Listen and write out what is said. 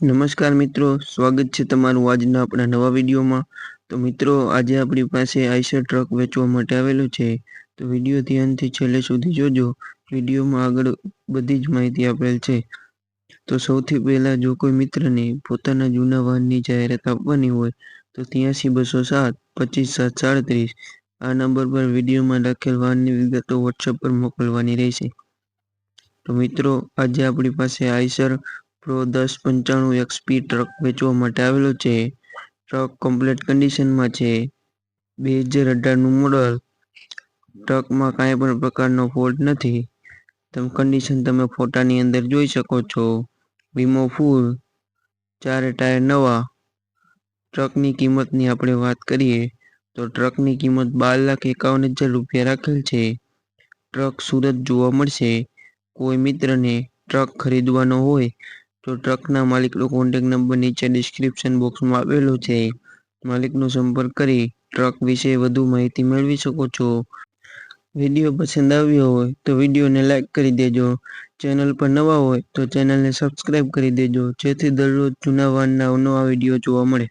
નમસ્કાર મિત્રો, સ્વાગત છે તમારું આજના આપણા નવા વિડીયોમાં. તો મિત્રો, આજે આપણી પાસે આઈસર ટ્રક વેચવા માટે આવેલું છે. તો વીડિયો ધ્યાનથી છેલ્લે સુધી જોજો. વિડીયોમાં આગળ બધી જ માહિતી આપેલ છે. તો સૌથી પહેલાં જો કોઈ મિત્રને પોતાના જૂના વાહનની જાહેરાત આપવાની હોય, તો ત્યાંસી બસો સાત, પચીસ સાત, સાડત્રીસ આ નંબર પર વિડીયોમાં લખેલ વાહનની વિગતો વોટ્સઅપ પર મોકલવાની રહેશે. તો મિત્રો, આજે આપણી પાસે આઈસર પ્રો દસ પંચાણું એક્સપી ટ્રક વેચવા માટે આવેલો છે. ટ્રક કમ્પ્લીટ કન્ડિશનમાં છે. બે હજાર અઢારનું મોડલ ટ્રકમાં કાંઈ પણ પ્રકારનો ફોલ્ટ નથી. તમે કન્ડિશન તમે ફોટાની અંદર જોઈ શકો છો. વીમો ફૂલ ચારે ટાયર નવા. ટ્રકની કિંમતની આપણે વાત કરીએ, તો ટ્રકની કિંમત બાર લાખ એકાવન હજાર રૂપિયા રાખેલ છે. ટ્રક સુરત જોવા મળશે. કોઈ મિત્રને ટ્રક ખરીદવાનો હોય તો ટ્રકના માલિકનો કોન્ટેક્ટ નંબર નીચે ડિસ્ક્રિપ્શન બોક્સમાં આપેલો છે. માલિકનો સંપર્ક કરી ટ્રક વિશે વધુ માહિતી મેળવી શકો છો. વીડિયો પસંદ આવ્યો હોય તો વિડીયોને લાઇક કરી દેજો. ચેનલ પર નવા હોય તો ચેનલને સબસ્ક્રાઈબ કરી દેજો. જેથી દરરોજ જૂના વાનના નવા વીડિયો જોવા મળે.